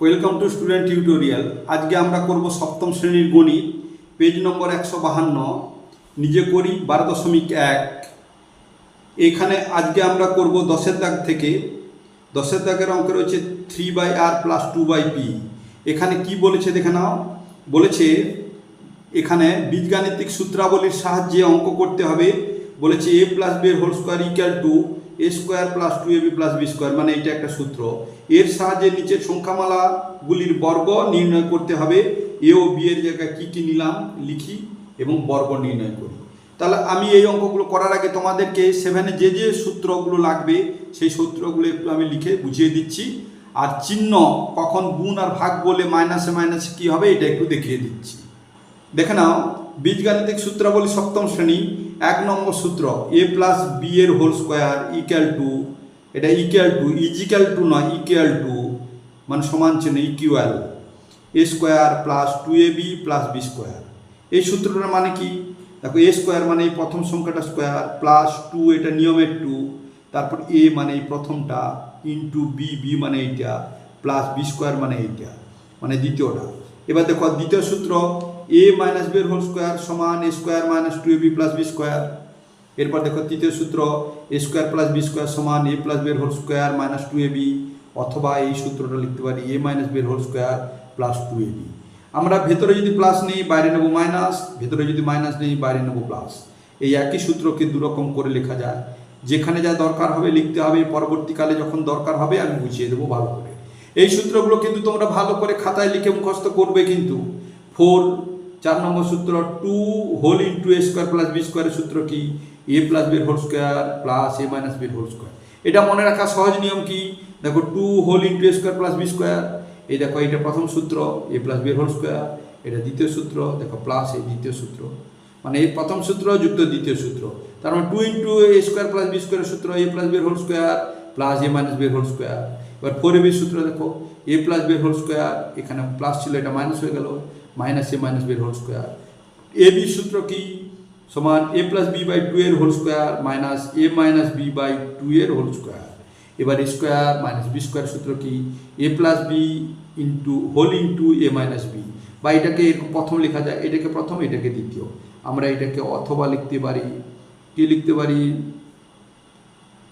Welcome to student tutorial আজকে আমরা করব সপ্তম শ্রেণির গণিত পেজ নম্বর একশো বাহান্ন। নিজে করি বারো দশমিক এক। এখানে আজকে আমরা করব দশের দাগ থেকে। দশের দাগের অঙ্ক রয়েছে three by R plus two by P এখানে কি বলেছে দেখে নাও। বলেছে, এখানে বীজগাণিতিক সূত্রাবলীর সাহায্যে অঙ্ক করতে হবে। বলেছে A plus B whole square equal to A square plus two A B plus B square মানে এটা একটা সূত্র। এর সাহায্যে নিচের সংখ্যামালাগুলির বর্গ নির্ণয় করতে হবে। এ ও বি এর জায়গায় কী কী নিলাম, লিখি এবং বর্গ নির্ণয় করি। তাহলে আমি এই অঙ্কগুলো করার আগে তোমাদেরকে সেভেনে যে যে সূত্রগুলো লাগবে, সেই সূত্রগুলো একটু আমি লিখে বুঝিয়ে দিচ্ছি। আর চিহ্ন কখন গুণ আর ভাগ বলে মাইনাসে মাইনাসে কী হবে, এটা একটু দেখিয়ে দিচ্ছি। দেখে নাও, বীজগাণিতিক সূত্রাবলী সপ্তম শ্রেণি। এক নম্বর সূত্র এ প্লাস বি এর হোল স্কোয়ার ইকুয়াল টু এটা ইকুয়াল টু ইজিক্যাল টু নয় ইকুয়াল টু মানে সমান চিহ্ন equal A square plus two A B plus B square এই সূত্রটার মানে কি? দেখো এ স্কোয়ার মানে এই প্রথম সংখ্যাটা স্কোয়ার প্লাস টু এটা নিয়মের টু তারপর এ মানে এই প্রথমটা ইন্টু বি বি মানে এইটা প্লাস বি স্কোয়ার মানে এইটা মানে দ্বিতীয়টা। এবার দেখো, দ্বিতীয় সূত্র এ মাইনাস বি এর হোল স্কোয়ার সমান square minus two A B plus B square এরপর দেখো তৃতীয় সূত্র A square plus B square সমান এ প্লাস বি এর whole square minus two A B অথবা এই সূত্রটা লিখতে পারি এ মাইনাস বি এর whole square plus two A B আমরা ভেতরে যদি প্লাস নেই, বাইরে নেব মাইনাস ভেতরে যদি মাইনাস নেই, বাইরে নেব প্লাস এই একই সূত্রকে দুরকম করে লেখা যায়। যেখানে যা দরকার হবে লিখতে হবে, পরবর্তীকালে যখন দরকার হবে আমি বুঝিয়ে দেবো ভালো করে। এই সূত্রগুলো কিন্তু তোমরা ভালো করে খাতায় লিখে মুখস্থ করবে কিন্তু। ফোর চার নম্বর সূত্র two whole into A square plus B স্কোয়ারের সূত্র কি? A plus B whole square plus A minus B whole square এটা মনে রাখা সহজ নিয়ম কি? দেখো two whole into A square plus B square এই দেখো এটা প্রথম সূত্র A plus B whole square এটা দ্বিতীয় সূত্র, দেখো প্লাস এই দ্বিতীয় সূত্র। মানে এই প্রথম সূত্র যুক্ত দ্বিতীয় সূত্র। তার মানে two into A square plus B স্কোয়ারের সূত্র A plus B whole square plus A minus B whole square এবার ফোর এ বির সূত্র দেখো A plus B whole square এখানে প্লাস ছিল, এটা মাইনাস হয়ে গেল। Minus A minus B whole square A B সূত্র কি? সমান A plus B by two এর whole square minus A minus B by two এর হোল স্কোয়ার এবার স্কোয়ার মাইনাস বি স্কোয়ার সূত্র কি? A plus B into whole into A minus B বা এটাকে প্রথম লেখা যায়, এটাকে প্রথম, এটাকে দ্বিতীয়। আমরা এটাকে অথবা লিখতে পারি। কি লিখতে পারি?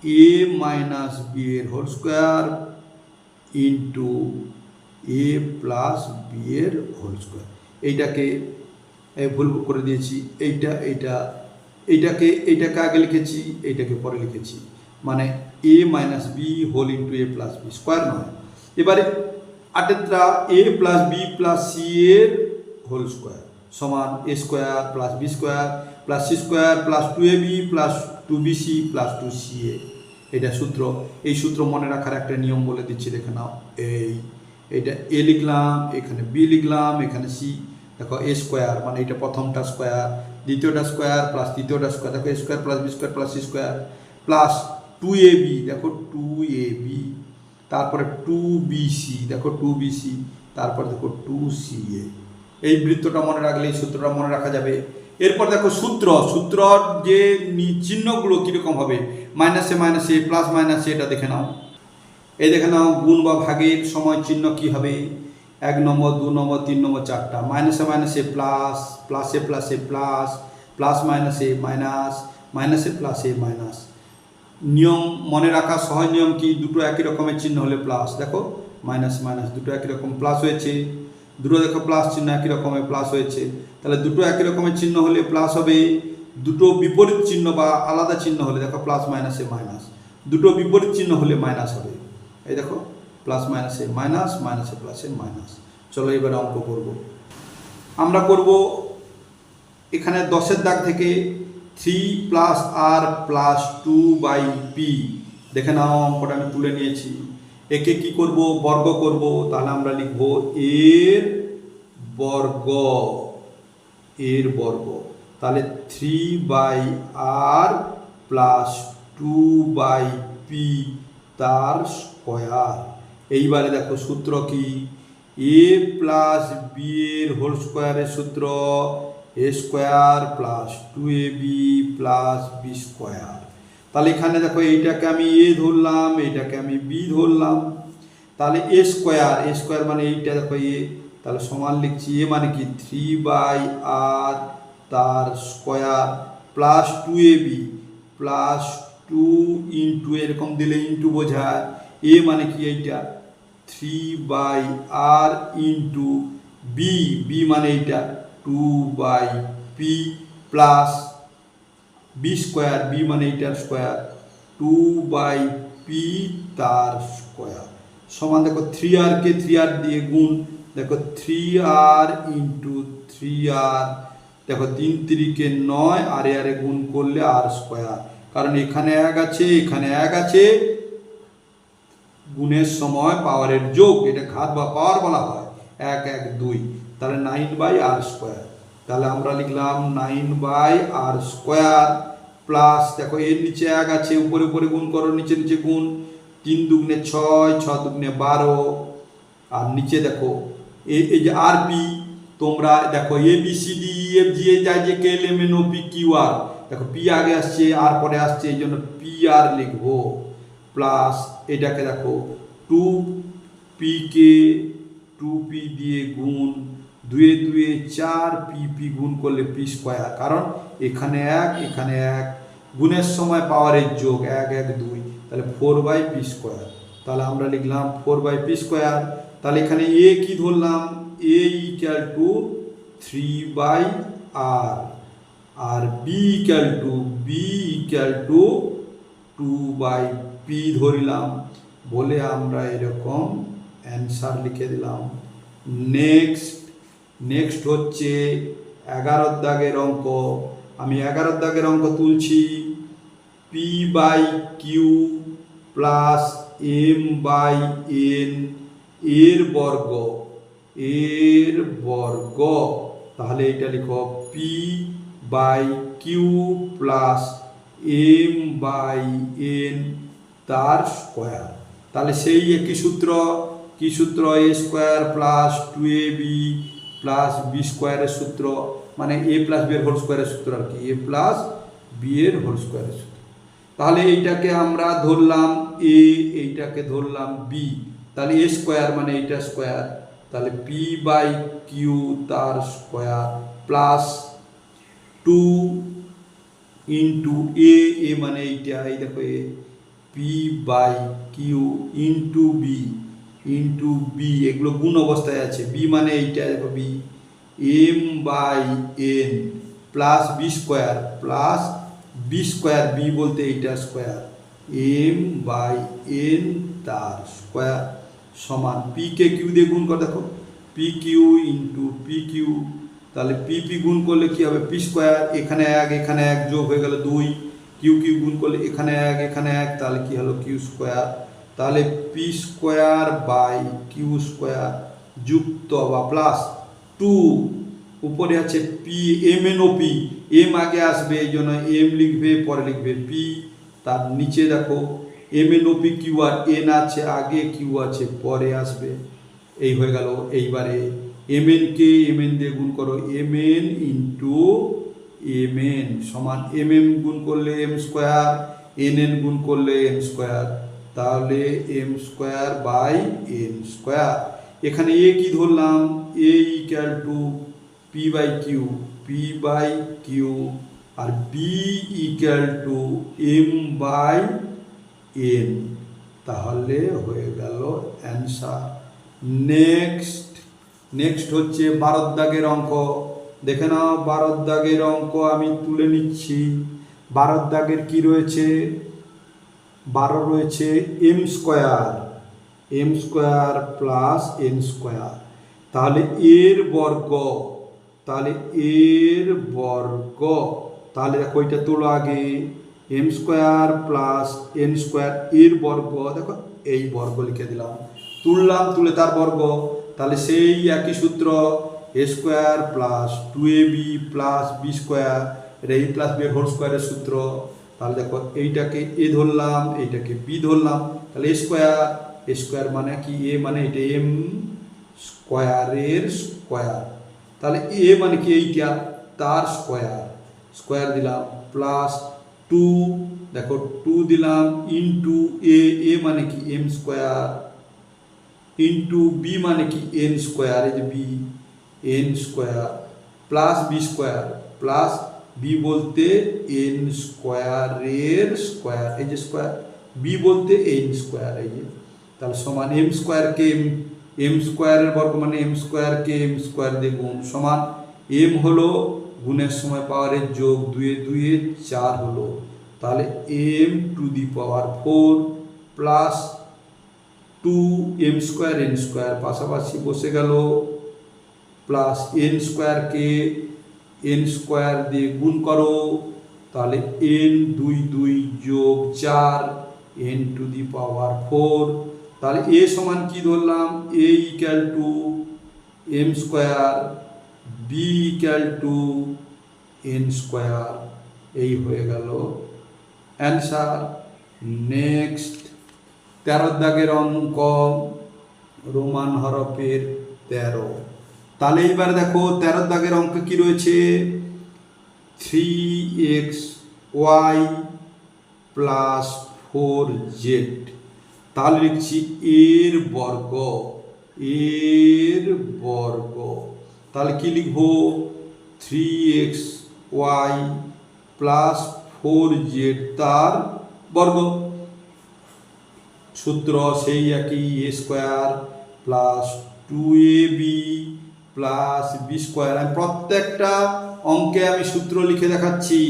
এ মাইনাস বি এর whole square into A plus B এর হোল স্কোয়ার এইটাকে এই ভুল করে দিয়েছি, এইটা এইটা, এইটাকে এইটাকে আগে লিখেছি, এইটাকে পরে লিখেছি। মানে A minus B whole into A plus B square নয়। এবারে আটেত্রা A plus B plus C এর হোল স্কোয়ার সমান A square plus B square plus C square plus two A B plus two B C plus two C A এটা সূত্র, এই সূত্র মনে রাখার একটা নিয়ম বলে দিচ্ছি, দেখে নাও। এই এটা এ লিখলাম, এখানে বি লিখলাম, এখানে সি দেখো এ স্কোয়ার মানে এটা প্রথমটা স্কোয়ার দ্বিতীয়টা স্কোয়ার প্লাস তৃতীয়টা স্কোয়ার দেখো A square plus B square plus C square plus two A B দেখো টু এ বি তারপরে টু বি সি দেখো টু বি সি তারপর দেখো টু সি এ এই বৃত্তটা মনে রাখলে এই সূত্রটা মনে রাখা যাবে। এরপর দেখো সূত্র, সূত্রর যে চিহ্নগুলো কীরকম হবে? মাইনাসে মাইনাসে প্লাস মাইনাসে এটা দেখে নাও। এই দেখে নাও, গুণ বা ভাগের সময় চিহ্ন কি হবে? এক নম্বর, দু নম্বর, তিন নম্বর, চারটা। মাইনাসে মাইনাসে প্লাস, প্লাসে প্লাসে প্লাস প্লাস মাইনাসে মাইনাস, মাইনাসে প্লাসে মাইনাস। নিয়ম মনে রাখা সহজ নিয়ম কি? দুটো একই রকমের চিহ্ন হলে প্লাস। দেখো, মাইনাস মাইনাস, দুটো একই রকম প্লাস হয়েছে। দুটো দেখো, প্লাস চিহ্ন একই রকমের প্লাস হয়েছে। তাহলে দুটো একই রকমের চিহ্ন হলে প্লাস হবে। দুটো বিপরীত চিহ্ন বা আলাদা চিহ্ন হলে, দেখো, প্লাস মাইনাসে মাইনাস। দুটো বিপরীত চিহ্ন হলে মাইনাস হবে। এই দেখো প্লাস মাইনাসে মাইনাস মাইনাসে প্লাসে মাইনাস চলো এবারে অঙ্ক করব। আমরা করব এখানে দশের দাগ থেকে three plus R plus two by P দেখে নাও, অঙ্কটা আমি তুলে নিয়েছি। একে কি করব? বর্গ করব। তাহলে আমরা লিখব এর বর্গ এর বর্গ। তাহলে three by R plus two by P তার স্কোয়ার। এইবারে দেখো সূত্র কি? এ প্লাস বি এর হোল স্কোয়ারের সূত্র। A square plus two A B plus B square. তাহলে এখানে দেখো এইটাকে আমি এ ধরলাম, এইটাকে আমি বি ধরলাম। তাহলে এ স্কোয়ার এ স্কোয়ার মানে এইটা দেখো এ। তাহলে সমান লিখছি, এ মানে কি? থ্রি বাই আর তার square plus two A B plus two into এরকম দিলে ইন্টু বোঝায় এ মানে কি এইটা? Three by R into B B মানে এইটা two by P plus B square B মানে এইটার স্কোয়ার টু বাই পি তার স্কোয়ার সমান দেখো থ্রি আর কে থ্রি আর দিয়ে গুণ, দেখো three R into three R দেখো তিন তিরিকে নয় আর আরে গুণ করলে আর স্কোয়ার কারণ এখানে এক আছে, এখানে এক আছে। গুণের সময় পাওয়ারের যোগ, এটা ঘাত বা পাওয়ার বলা হয়। এক এক, দুই। তাহলে নাইন বাই আর স্কোয়ার তাহলে আমরা লিখলাম nine by R square plus দেখো এর নিচে এক আছে, উপরে উপরে গুণ করো, নিচে নিচে গুণ। তিন দুগুণে ছয় ছ দুগুণে বারো। আর নিচে দেখো এই যে আর পি তোমরা দেখো A B C D F G এ যায় যে K L M N O P Q R দেখো পি আগে আসছে আর পরে আসছে, এই জন্য পি আর লিখব। প্লাস এটাকে দেখো টু পি কে টু পি দিয়ে গুণ, দুয়ে দুয়ে চার পি পি গুণ করলে পি স্কোয়ার কারণ এখানে এক এখানে এক। গুণের সময় পাওয়ারের যোগ এক এক, দুই। তাহলে ফোর বাই পি স্কোয়ার তাহলে আমরা লিখলাম ফোর বাই পি স্কোয়ার তাহলে এখানে এ কি ধরলাম? A equal to three by R R B equal to B equal to two by P ধরিলাম। বলে আমরা এরকম অ্যান্সার লিখে দিলাম। নেক্সট নেক্সট হচ্ছে এগারোর দাগের অঙ্ক। আমি এগারোর দাগের অঙ্ক তুলছি। P by Q plus M by N এর বর্গ এর বর্গ। তাহলে এটা লিখো P by Q plus M by N তার স্কোয়ার। তাহলে সেই একই সূত্র, কি সূত্র? A square plus two A B plus B স্কোয়ারের সূত্র। মানে এ প্লাস বি হোল স্কোয়ারের সূত্র আর কি। এ প্লাস বি এর হোল স্কোয়ারের সূত্র। তাহলে এইটাকে আমরা ধরলাম এ, এইটাকে ধরলাম বি। তাহলে এ স্কোয়ার মানে এইটা স্কোয়ার। তাহলে পি বাই কিউ তার square plus two into A A মানে এইটা, এই দেখো A P by Q into B into B এগুলো গুণ অবস্থায় আছে। বি মানে এইটা, দেখো B M by N plus B square plus B square B বলতে এইটা স্কোয়ার এম বাই এন তার স্কোয়ার সমান পি কে কিউ দিয়ে গুণ করে, দেখো। P Q into P Q তাহলে পি পি গুণ করলে কি হবে? পি স্কোয়ার এখানে এক এখানে এক, যোগ হয়ে গেল দুই। কিউ কিউ গুণ করলে এখানে এক এখানে এক, তাহলে কি হলো? কিউ স্কোয়ার তাহলে P square by Q square যুক্ত বা প্লাস টু উপরে আছে P M N O P M আগে আসবে, এই জন্য এম লিখবে, পরে লিখবে পি তার নিচে দেখো M N O P Q R N আছে, আগে কিউ আছে, পরে আসবে। এই হয়ে গেল, এইবারে এম এন কে এম এন দিয়ে গুণ করো M N into M N সমান এম এম গুণ করলে এম স্কোয়ার এন এন গুণ করলে এন স্কোয়ার, তাহলে M square by N square. এখানে এ কি ধরলাম? A equal to P by Q P by Q R B equal to M by N তাহলে হয়ে গেল অ্যান্সার নেক্সট নেক্সট হচ্ছে বারোর দাগের অঙ্ক। দেখে নাও বারোর দাগের অঙ্ক আমি তুলে নিচ্ছি। বারোর দাগের কি রয়েছে? বারো রয়েছে M square M square plus N square তাহলে এর বর্গ, তাহলে এর বর্গ। তাহলে দেখো ওইটা তোলো আগে। M square plus N square এর বর্গ। দেখো এই বর্গ লিখে দিলাম। তুললাম, তুলে তার বর্গ। তাহলে সেই একই সূত্র A square plus two A B plus B square এটা এ প্লাস বি হোল স্কোয়ারের সূত্র। তাহলে দেখো, এইটাকে এ ধরলাম, এইটাকে বি ধরলাম। তাহলে এ স্কোয়ার এ স্কোয়ার মানে কি? এ মানে এটা এম স্কোয়ারের স্কোয়ার তাহলে এ মানে কি এইটা? তার স্কোয়ার স্কোয়ার দিলাম প্লাস টু দেখো টু দিলাম ইন্টু এ এ মানে কি? এম স্কোয়ার ইন্টু বি মানে কি? এন স্কোয়ার এই যে B N square plus B square plus B বলতে এন স্কোয়ারের স্কোয়ার এই যে স্কোয়ার বি বলতে এন স্কোয়ার এই যে। তাহলে সমান এম স্কোয়ারকে এম এম স্কোয়ারের বর্গ মানে এম স্কোয়ারকে এম স্কোয়ার দিয়ে গুণ। সমান এম হলো গুণের সময় পাওয়ারের যোগ দুয়ে দুয়ে চার হলো। তাহলে M to the power four plus two M square N square পাশাপাশি বসে গেল প্লাস এন স্কোয়ারকে এন স্কোয়ার দিয়ে গুণ করো, তাহলে এন দুই দুই যোগ চার N to the power four তাহলে এ সমান কি ধরলাম? A equal to M square B equal to N square এই হয়ে গেল অ্যান্সার নেক্সট তেরো দাগের অঙ্ক, রোমান হরফের তেরো। তাহলে এইবার দেখো, তেরো দাগের অঙ্ক কি রয়েছে? Three X Y plus four Z. তাহলে লিখছি এর বর্গ এর বর্গ। তাহলে কি লিখব? Three X Y plus four Z তার বর্গ। সূত্র সেই একই A square plus two A B plus B square আমি প্রত্যেকটা অঙ্কে আমি সূত্র লিখে দেখাচ্ছি।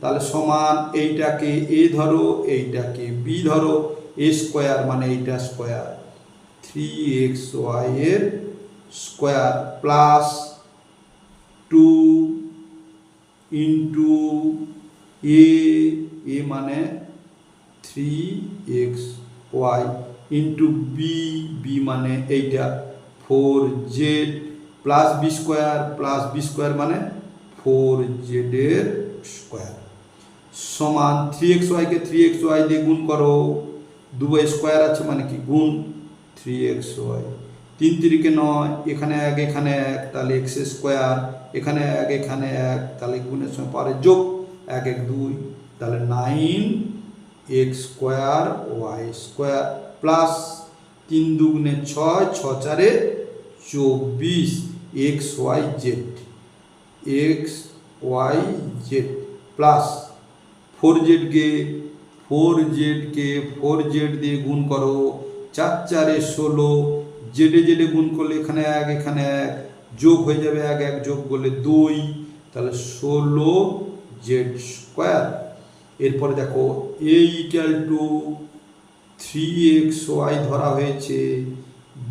তাহলে সমান এইটাকে এ ধরো, এইটাকে বি ধরো। এ স্কোয়ার মানে এইটা স্কোয়ার থ্রি এক্স ওয়াই এর square plus two into A A মানে three X Y into B B মানে এইটা four Z plus B square plus B square মানে ফোর জেডের স্কোয়ার সমান থ্রি এক্স ওয়াইকে থ্রি এক্স ওয়াই দিয়ে গুণ করো দুবাই স্কোয়ার আছে মানে কি? গুণ থ্রি এক্স ওয়াই তিন তিরিকে নয়, এখানে এক এখানে এক, তাহলে এক্স স্কোয়ার এখানে এক এখানে এক, তাহলে গুণের সময় পারে যোগ এক এক, দুই, তাহলে nine X square Y square plus তিন দুগুণে ছয়, ছ চারে চব্বিশ X Y Z X Y Z plus four জেডকে four জেডকে ফোর জেড দিয়ে গুণ করো। চার চারে ষোলো জেডে জেডে গুণ করলে এখানে এক এখানে এক, যোগ হয়ে যাবে এক এক যোগ করলে দুই। তাহলে ষোলো জেড স্কোয়ার এরপরে দেখো A equal to three X Y ধরা হয়েছে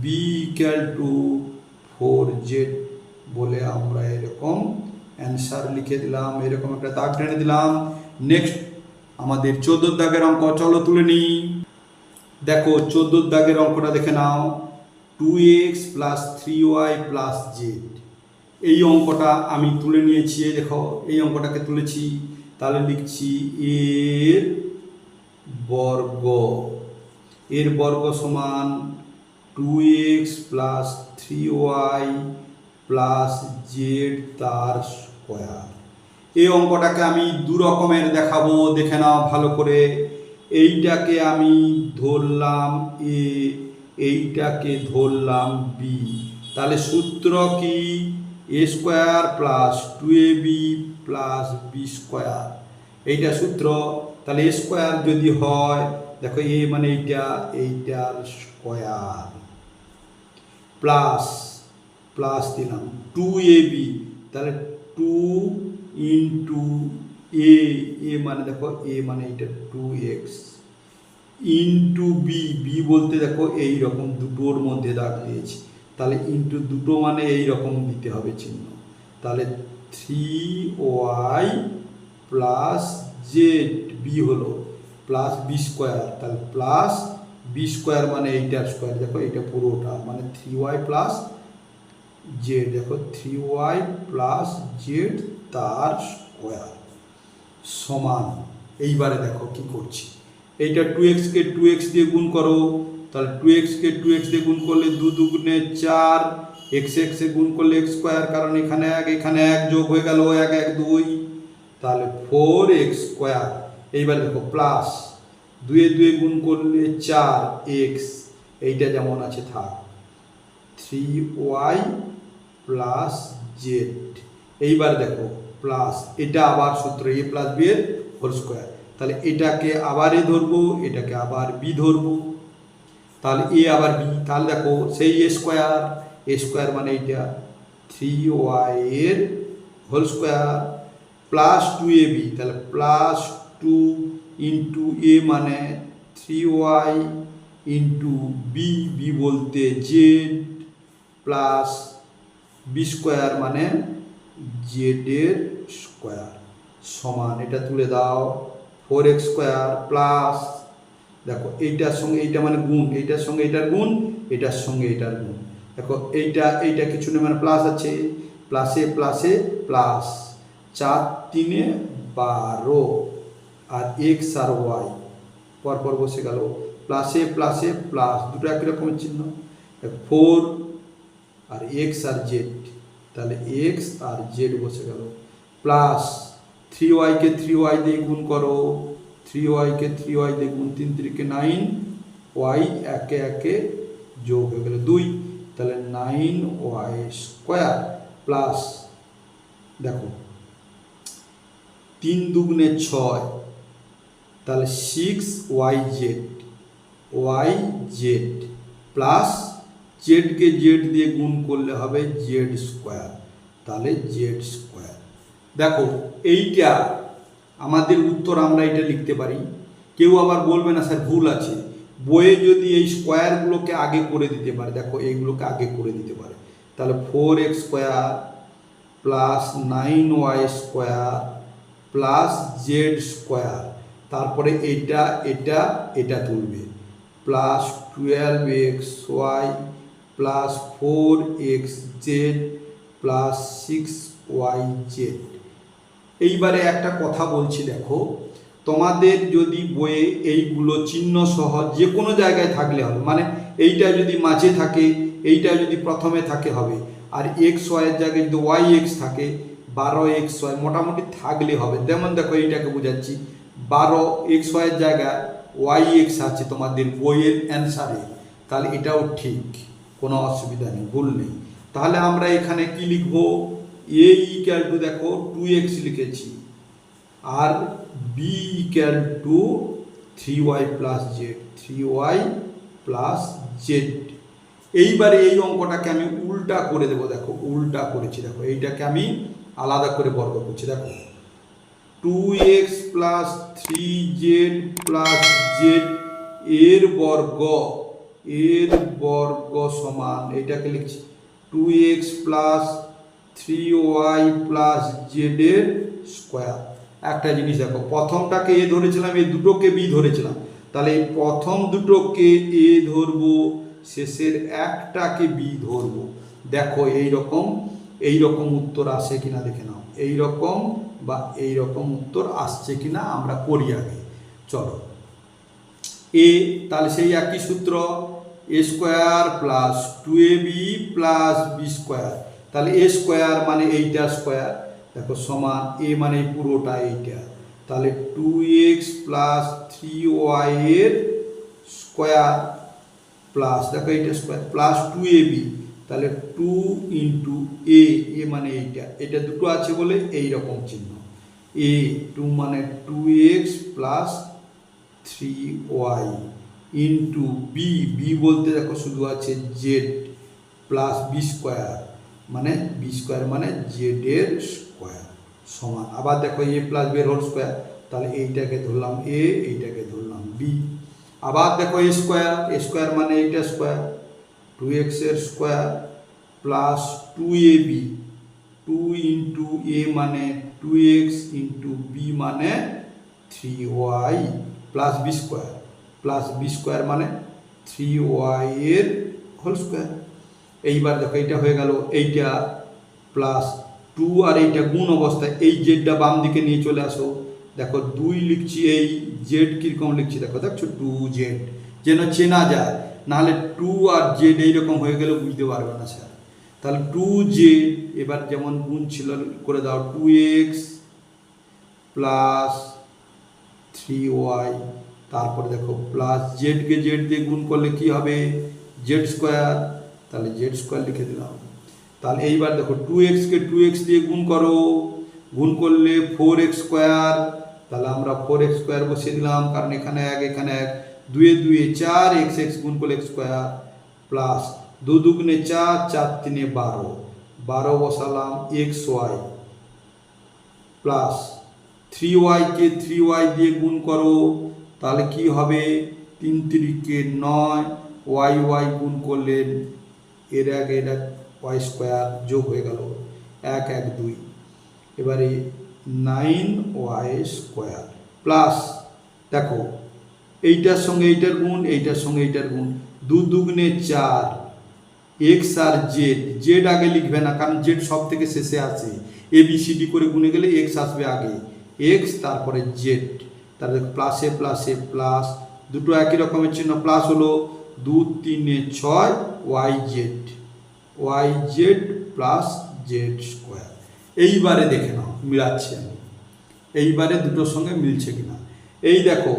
B equal to four Z বলে আমরা এরকম অ্যান্সার লিখে দিলাম, এরকম একটা দাগ টেনে দিলাম। নেক্সট আমাদের চোদ্দ দাগের অঙ্ক, চলো তুলে নিই। দেখো চোদ্দ দাগের অঙ্কটা দেখে নাও two X plus three Y plus Z এই অঙ্কটা আমি তুলে নিয়েছি দেখো, এই অঙ্কটাকে তুলেছি। তাহলে লিখছি এর বর্গ। এর বর্গ সমান two X plus three Y plus Z তার স্কোয়ার। এই অঙ্কটাকে আমি দু রকমের দেখাবো, দেখে নাও ভালো করে। এইটাকে আমি ধরলাম এ, এইটাকে ধরলাম বি। তাহলে সূত্র কি? A square plus two A B plus B square এইটা সূত্র, তাহলে এ স্কোয়ার যদি হয়, দেখো এ মানে এইটা এইটার স্কোয়ার প্লাস প্লাস দিলাম টু এ বি তাহলে টু ইন্টু এ এ মানে দেখো এ মানে এইটা two X into B B বলতে দেখো এই রকম দুটোর মধ্যে দাগ দিয়েছি। তাহলে ইন্টু দুটো মানে এই রকম দিতে হবে চিহ্ন। তাহলে three Y plus Z B হলো প্লাস বি স্কোয়ার তাহলে প্লাস বি স্কোয়ার মানে এইটার স্কোয়ার দেখো এটা পুরোটা মানে থ্রি ওয়াই প্লাস জেড দেখো থ্রি ওয়াই প্লাস জেড তার স্কোয়ার সমান। এইবারে দেখো কি করছি। এইটা টু এক্সকে টু এক্স দিয়ে গুণ করো। তাহলে টু এক্সকে টু এক্স দিয়ে গুণ করলে দু দুগুণে চার এক্স এক্সে গুণ করলে এক্স স্কোয়ার কারণ এখানে এক এখানে এক যোগ হয়ে গেল এক এক, দুই। তাহলে ফোর এক্স স্কোয়ার এইবার দেখো প্লাস দুয়ে দুয়ে গুণ করলে চার এক্স এইটা যেমন আছে থাক। থ্রি ওয়াই প্লাস জেড এইবার দেখো প্লাস এটা আবার সূত্র এ প্লাস বি এর হোল স্কোয়ার তাহলে এটাকে আবার এ ধরবো, এটাকে আবার বি ধরবো। তাহলে এ আবার বি। তাহলে দেখো সেই এ স্কোয়ার এ স্কোয়ার মানে এইটা। থ্রি ওয়াই এর whole square plus two A B তাহলে প্লাস টু ইন্টু এ মানে three Y into B B বলতে জেড প্লাস বি স্কোয়ার মানে জেডের স্কোয়ার সমান, এটা তুলে দাও। ফোর এক্স স্কোয়ার প্লাস দেখো, এইটার সঙ্গে এইটা মানে গুণ, এইটার সঙ্গে এইটার গুণ এটার সঙ্গে এটার গুণ। দেখো, এইটা এইটা কিছু নেই মানে প্লাস আছে। প্লাসে প্লাসে প্লাস চার, তিনে বারো। আর এক্স আর ওয়াই পরপর বসে গেল। প্লাসে প্লাসে প্লাস দুটো একই রকমের চিহ্ন। ফোর আর এক্স আর জেড তাহলে এক্স আর জেড বসে গেল। প্লাস থ্রি ওয়াইকে থ্রি ওয়াই দিয়ে গুণ করো। থ্রি ওয়াইকে থ্রি ওয়াই দিয়ে গুণ তিন তিরিকে নাইন ওয়াই একে একে যোগ হয়ে গেল দুই। তাহলে নাইন ওয়াই স্কোয়ার প্লাস দেখো, তিন দুগুণে ছয়, তাহলে six Y Z Y Z plus জেডকে Z দিয়ে গুণ করলে হবে জেড স্কোয়ার তাহলে জেড স্কোয়ার দেখো, এইটা আমাদের উত্তর আমরা এটা লিখতে পারি। কেউ আবার বলবে না, স্যার, ভুল আছে। বইয়ে যদি এই স্কোয়ারগুলোকে আগে করে দিতে পারে, দেখো, এইগুলোকে আগে করে দিতে পারে। তাহলে four X square plus nine Y square plus Z square তারপরে এটা এটা এটা তুলবে। Plus twelve X Y plus four X Z plus six Y Z এইবারে একটা কথা বলছি, দেখো। তোমাদের যদি বইয়ে এইগুলো চিহ্ন সহ যে কোনো জায়গায় থাকলে হবে মানে এইটা যদি মাঝে থাকে, এইটা যদি প্রথমে থাকে হবে, আর এক্স ওয়াইয়ের জায়গায় যদি ওয়াই এক্স থাকে, বারো এক্স ওয়াই মোটামুটি থাকলে হবে। যেমন দেখো, এইটাকে বোঝাচ্ছি, বারো এক্স ওয়াইয়ের জায়গায় ওয়াই এক্স আছে তোমাদের বইয়ের অ্যান্সারে তাহলে এটাও ঠিক, কোনো অসুবিধা নেই, ভুল নেই। তাহলে আমরা এখানে কি লিখব? এ ইক্যাল টু দেখো টু এক্স লিখেছি, আর B equal to three Y plus Z three Y plus Z এইবারে এই অঙ্কটাকে আমি উল্টা করে দেবো, দেখো উল্টা করেছি, দেখো এইটাকে আমি আলাদা করে বর্গ করছি, দেখো। Two X plus three Z plus Z এর বর্গ এর বর্গ সমান এটাকে লিখছি two X plus three Y plus জেডের square একটা জিনিস দেখো, প্রথমটাকে এ ধরেছিলাম এই দুটোকে বি ধরেছিলাম। তাহলে প্রথম দুটোকে এ ধরবো, শেষের একটাকে বি ধরবো। দেখো এই রকম এই রকম উত্তর আসে কিনা দেখে নাও। এই রকম বা এই রকম উত্তর আসছে কিনা আমরা করি আগে। চলো। এ, তাহলে সেই একই সূত্র, A square plus two A B plus B square তাহলে এ স্কোয়ার মানে এইটা স্কোয়ার দেখো সমান এ মানে পুরোটা এইটা। তাহলে two X plus three Y এর স্কোয়ার প্লাস দেখো এইটা square plus two A B তাহলে টু ইন্টু এ এ মানে এইটা। এটা দুটো আছে বলে এই রকম চিহ্ন। এ টু মানে two X plus three Y into B B বলতে দেখো শুধু আছে জেড প্লাস বি স্কোয়ার মানে বি স্কোয়ার মানে জেডের স্কোয়ার সমান। আবার দেখো A plus B whole square তাহলে এইটাকে ধরলাম এ এইটাকে ধরলাম বি আবার দেখো এ স্কোয়ার এ স্কোয়ার মানে এইটা স্কোয়ার টু এক্সের square plus two A B two into A মানে টু এক্স ইন্টু বি মানে three Y plus B square plus B square মানে থ্রি ওয়াই এর হোল স্কোয়ার এইবার দেখো এইটা হয়ে গেল, এইটা প্লাস টু আর এইটা গুণ অবস্থায় এই জেডটা বাম দিকে নিয়ে চলে আসো। দেখো দুই লিখছি এই জেড কীরকম লিখছি, দেখো দেখছ টু জেড যেন চেনা যায়, নাহলে টু আর জেড এইরকম হয়ে গেলে বুঝতে পারবে না স্যার তাহলে টু জেড এবার যেমন গুণ ছিল, করে দাও two X plus three Y তারপরে দেখো প্লাস জেডকে জেড দিয়ে গুণ করলে কি হবে? জেড স্কোয়ার তাহলে জেড স্কোয়ার লিখে দিলাম। তাহলে এইবার দেখো টু এক্সকে টু এক্স দিয়ে গুণ করো। গুণ করলে ফোর এক্স স্কোয়ার তাহলে আমরা ফোর এক্স স্কোয়ার বসিয়ে দিলাম, কারণ এখানে এক এখানে এক। দুয়ে দুয়ে চার এক্স এক্স গুণ করলে এক্স স্কোয়ার প্লাস দু দুগুণে চার চার তিনে বারো। বারো বসালাম এক্স ওয়াই প্লাস থ্রি ওয়াইকে থ্রি ওয়াই দিয়ে গুণ করো। তাহলে কি হবে? তিন তিরিকে নয় ওয়াই ওয়াই গুণ করলেন এর এক এর এক ওয়াই স্কোয়ার যোগ হয়ে গেল এক এক, দুই। এবারে নাইন ওয়াই স্কোয়ার প্লাস দেখো, এইটার সঙ্গে এইটার গুণ, এইটার সঙ্গে এইটার গুণ। দু দুগুণে চার এক্স আর জেড জেড আগে লিখবে না, কারণ জেড সব থেকে শেষে আছে। এ বি সি ডি করে গুনে গেলে এক্স আসবে আগে। এক্স তারপরে জেড তাহলে প্লাসে প্লাসে প্লাস দুটো একই রকমের চিহ্ন প্লাস হলো দু তিনে ছয় Y Z Y Z plus Z square. এইবারে দেখে নাও, মিলাচ্ছি আমি। এইবারে দুটোর সঙ্গে মিলছে কিনা। এই দেখো,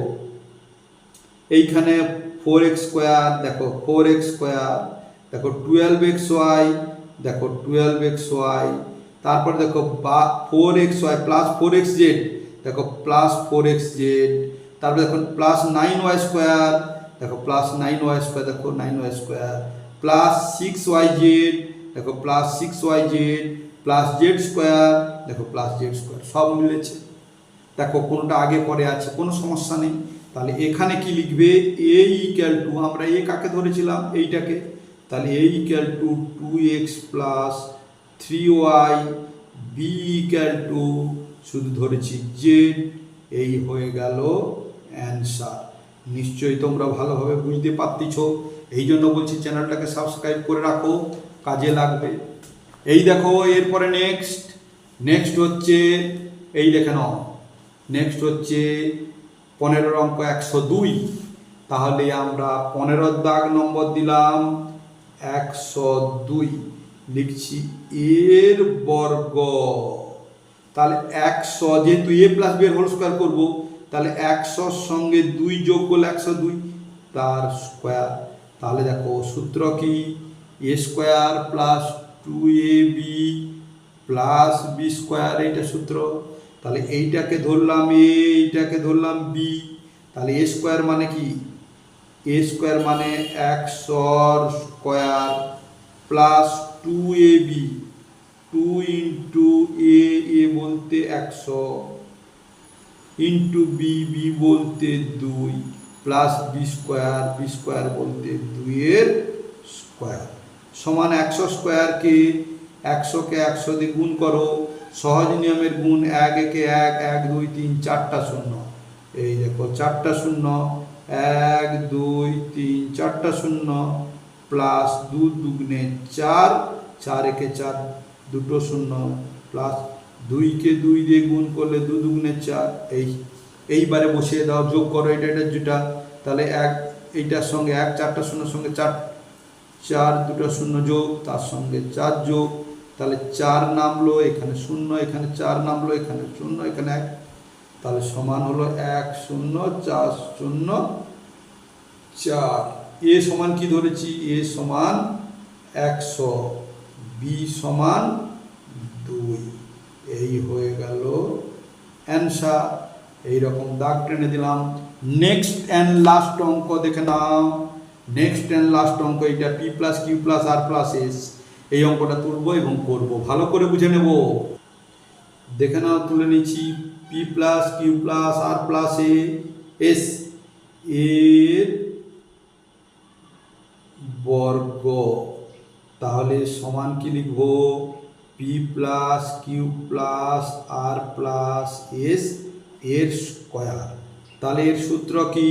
এইখানে ফোর এক্স স্কোয়ার, দেখো ফোর এক্স স্কোয়ার, দেখো টুয়েলভ এক্স ওয়াই, দেখো টুয়েলভ এক্স ওয়াই, তারপর দেখো বা four X Y plus four X Z, দেখো প্লাস ফোর এক্স জেড, তারপর দেখো প্লাস নাইন ওয়াই স্কোয়ার দেখো প্লাস নাইন ওয়াই স্কোয়ার দেখো nine Y square plus six Y Z দেখো plus six Y Z plus Z square দেখো plus Z square সব মিলেছে। দেখো কোনটা আগে পরে আছে, কোনো সমস্যা নেই। তাহলে এখানে কি লিখবে? এ ইক্যাল টু আমরা এ কাকে ধরেছিলাম? এইটাকে। তাহলে A equal two two X plus three Y B equal two শুধু ধরেছি জেড এই হয়ে গেল অ্যান্সার নিশ্চয়ই তোমরা ভালোভাবে বুঝতে পারতেছ। এই জন্য বলছি চ্যানেলটাকে সাবস্ক্রাইব করে রাখো, কাজে লাগবে। এই দেখো, এরপরে নেক্সট নেক্সট হচ্ছে, এই দেখে নাও নেক্সট হচ্ছে পনেরোর অঙ্ক একশো দুই। তাহলে আমরা পনেরোর দাগ নম্বর দিলাম একশো দুই। লিখছি এর বর্গ। তাহলে একশো, যেহেতু এ প্লাস বি এর হোল স্কোয়ার করব তাহলে একশোর সঙ্গে দুই যোগ করলে একশো দুই তার স্কোয়ার তাহলে দেখো সূত্র কি? A square plus two A B plus B square এইটা সূত্র। তাহলে এইটাকে ধরলাম এ এইটাকে ধরলাম বি তাহলে এ স্কোয়ার মানে কি? এ স্কোয়ার মানে একশোর square plus two A B two into A A বলতে একশো। ইন্টু বি বি বলতে দুই plus B square B square বলতে দুইয়ের স্কোয়ার সমান একশো স্কোয়ারকে একশোকে একশো দিয়ে গুণ করো। সহজ নিয়মের গুণ এক, একে এক এক, দুই, তিন, চারটা শূন্য। এই দেখো, চারটা শূন্য, এক, দুই, তিন, চারটা শূন্য প্লাস দু দুগুণে চার চার একে চার, দুটো শূন্য প্লাস দুইকে দুই দিয়ে গুণ করলে দু দুগুণে চার, এই, এইবারে বসিয়ে দাও, যোগ করো, এটা এটা যেটা তাহলে এক, এইটার সঙ্গে এক, চারটা শূন্যর সঙ্গে চার চার, দুটো শূন্য যোগ, তার সঙ্গে চার যোগ, তাহলে চার নামলো, এখানে শূন্য, এখানে চার নামলো, এখানে শূন্য, এখানে এক, তাহলে সমান হলো এক শূন্য, চার শূন্য, চার। এ সমান কি ধরেছি? এ সমান একশো, বি সমান দুই। এই হয়ে গেল। অ্যান্সার এইরকম দাগ টেনে দিলাম। নেক্সট অ্যান্ড লাস্ট অঙ্ক দেখে নাও। নেক্সট অ্যান্ড লাস্ট অঙ্ক এটা P plus Q plus R plus S এই অঙ্কটা তুলবো এবং করব। ভালো করে বুঝে নেব। দেখে নাও, তুলে নিচ্ছি। P plus Q plus R plus A S এর বর্গ। তাহলে সমান কি লিখব? P plus Q plus R plus S এর স্কোয়ার তাহলে এর সূত্র কি?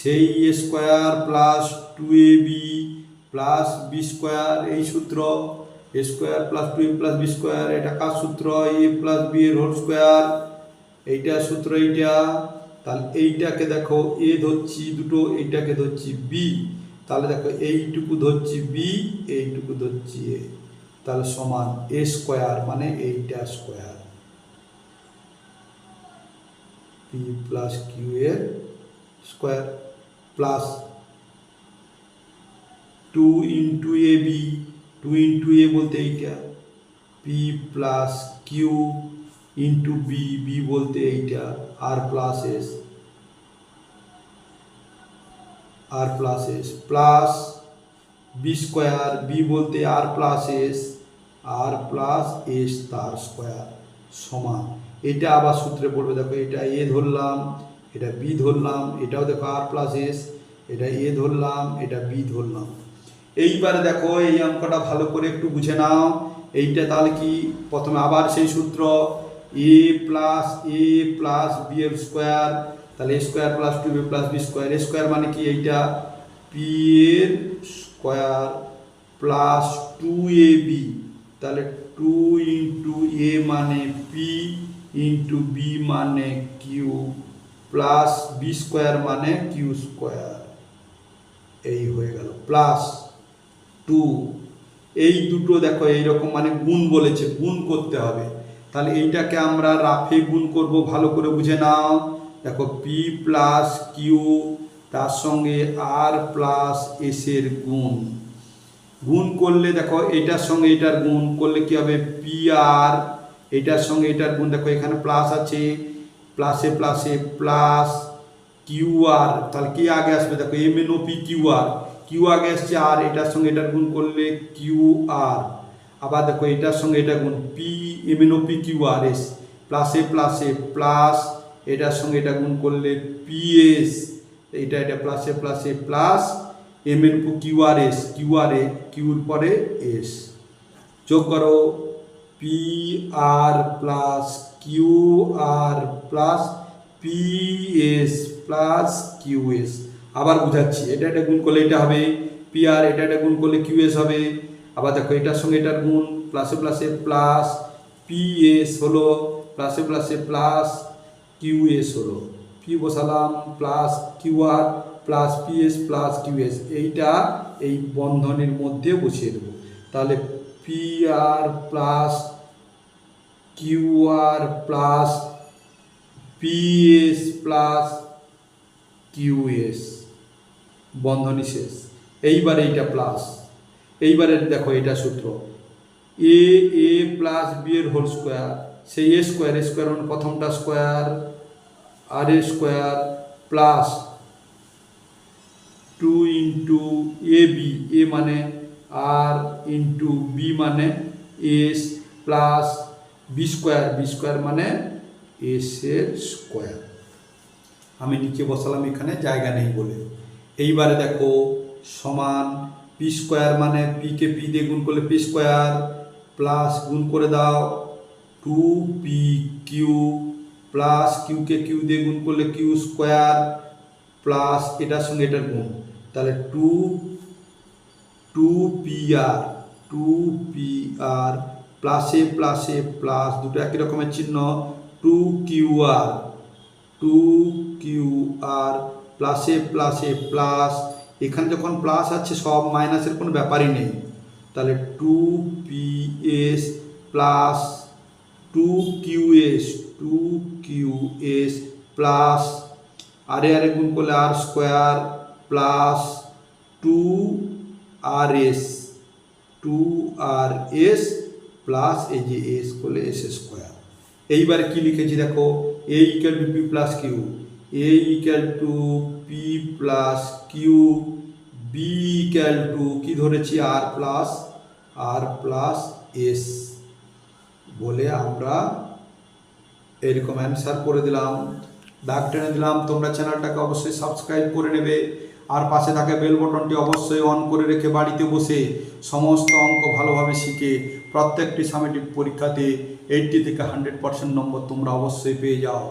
সেই A square plus two A B plus B square এই সূত্র। A square plus two A plus B square এটা কার সূত্র? এ প্লাস বি এর হোল স্কোয়ার এইটা সূত্র এইটা। তাহলে এইটাকে দেখো এ ধরছি দুটো, এইটাকে ধরছি বি তাহলে দেখো, এইটুকু ধরছি বি এইটুকু ধরছি এ তাহলে সমান এ স্কোয়ার মানে এইটা স্কোয়ার পি প্লাস কিউ এর square plus two into A B two into A বলতে এইটা। P plus Q into B B বলতে এইটা। R plus S R plus S plus B square B বলতে R plus S R plus S তার square সমান। এটা আবার সূত্রে পড়বে দেখো এটা এ ধরলাম, এটা বি ধরলাম, এটাও দেখো আর প্লাস এস, এটা এ ধরলাম, এটা বি ধরলাম। এইবারে দেখো এই অঙ্কটা ভালো করে একটু বুঝে নাও। এইটা তাহলে কি? প্রথমে আবার সেই সূত্র, A plus A plus B এর স্কোয়ার, তাহলে A square plus two B plus B square, A square মানে কি? এইটা পি এর square plus two A B. তাহলে টু ইন্টু এ মানে পি ইন্টু বি মানে কিউ প্লাস বি স্কোয়ার মানে কিউ স্কোয়ার। এই হয়ে গেল। Plus two. এই দুটো দেখো এইরকম মানে গুণ বলেছে, গুণ করতে হবে। তাহলে এইটাকে আমরা রাফে গুণ করব, ভালো করে বুঝে নাও। দেখো পি প্লাস কিউ, তার সঙ্গে আর প্লাস এসের গুণ। গুণ করলে দেখো এটার সঙ্গে এটার গুণ করলে কি হবে? পি আর এটার সঙ্গে এটার গুণ দেখো এখানে প্লাস আছে প্লাসে প্লাসে প্লাস কিউ আর তাহলে কি আগে আসবে? দেখো M N O P Q R Q আগে আসছে আর এটার সঙ্গে এটার গুণ করলে কিউ আর আবার দেখো এটার সঙ্গে এটা গুণ P M N O P Q R S প্লাসে প্লাসে প্লাস এটার সঙ্গে এটা গুণ করলে পি এস এইটা এটা প্লাসে প্লাসে plus M N Q R S Q R A, কিউর পরে এস। যোগ করো P R plus Q R plus P S plus Q S আবার বুঝাচ্ছি, এটা এটা গুণ করলে এটা হবে পি আর এটা এটা গুণ করলে কিউ এস হবে। আবার দেখো, এটার সঙ্গে এটার গুণ প্লাসে প্লাসে প্লাস পি এস হলো প্লাসে প্লাসে প্লাস কিউ এস হলো। পি বসালাম? Plus Q R plus P S plus Q S এইটা এই বন্ধনের মধ্যে বসিয়ে দেবো। তাহলে P R plus Q R plus P S plus Q S বন্ধনী শেষ। এইবারে এইটা প্লাস এইবারে দেখো এটা সূত্র। এ এ প্লাস বি এর হোল স্কোয়ার সেই এ স্কোয়ার এ স্কোয়ার প্রথমটা square R A square plus two into A B, A মানে আর ইন্টু বি মানে S plus B square B square মানে এস এর স্কোয়ার। আমি নিচে বসালাম এখানে, জায়গা নেই বলে। এইবারে দেখো, সমান পি স্কোয়ার মানে পিকে পি দিয়ে গুণ করলে পি স্কোয়ার প্লাস গুণ করে দাও টু পি কিউ প্লাস কিউকে কিউ দিয়ে গুণ করলে কিউ স্কোয়ার প্লাস এটার সঙ্গে এটার গুণ। তাহলে two two P R two P R প্লাসে প্লাসে প্লাস দুটো একই রকমের চিহ্ন two Q R two Q R প্লাসে প্লাসে প্লাস এখানে যখন প্লাস আছে সব মাইনাসের কোনো ব্যাপারই নেই। তাহলে two P S plus two Q S two Q S plus আরে আরে গুণ করলে R square plus two R S two R S plus এই যে এস করলে এস স্কোয়ার এইবারে কি লিখেছি দেখো? A equal to P plus Q A equal to P plus Q B equal to কি ধরেছি? R plus R plus S বলে আমরা এরকম অ্যান্সার করে দিলাম। দাগ টেনে দিলাম। তোমরা চ্যানেলটাকে অবশ্যই সাবস্ক্রাইব করে নেবে। আর পাশে থাকে বেল বটনটি অবশ্যই অন করে রেখে বাড়িতে বসে সমস্ত অঙ্ক ভালোভাবে শিখে প্রত্যেকটি সামেটিক পরীক্ষাতে এইটটি থেকে হান্ড্রেড পার্সেন্ট নম্বর তোমরা অবশ্যই পেয়ে যাও।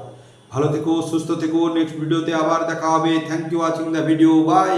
ভালো থেকো, সুস্থ থেকো নেক্সট ভিডিওতে আবার দেখা হবে। Thank you watching the video bye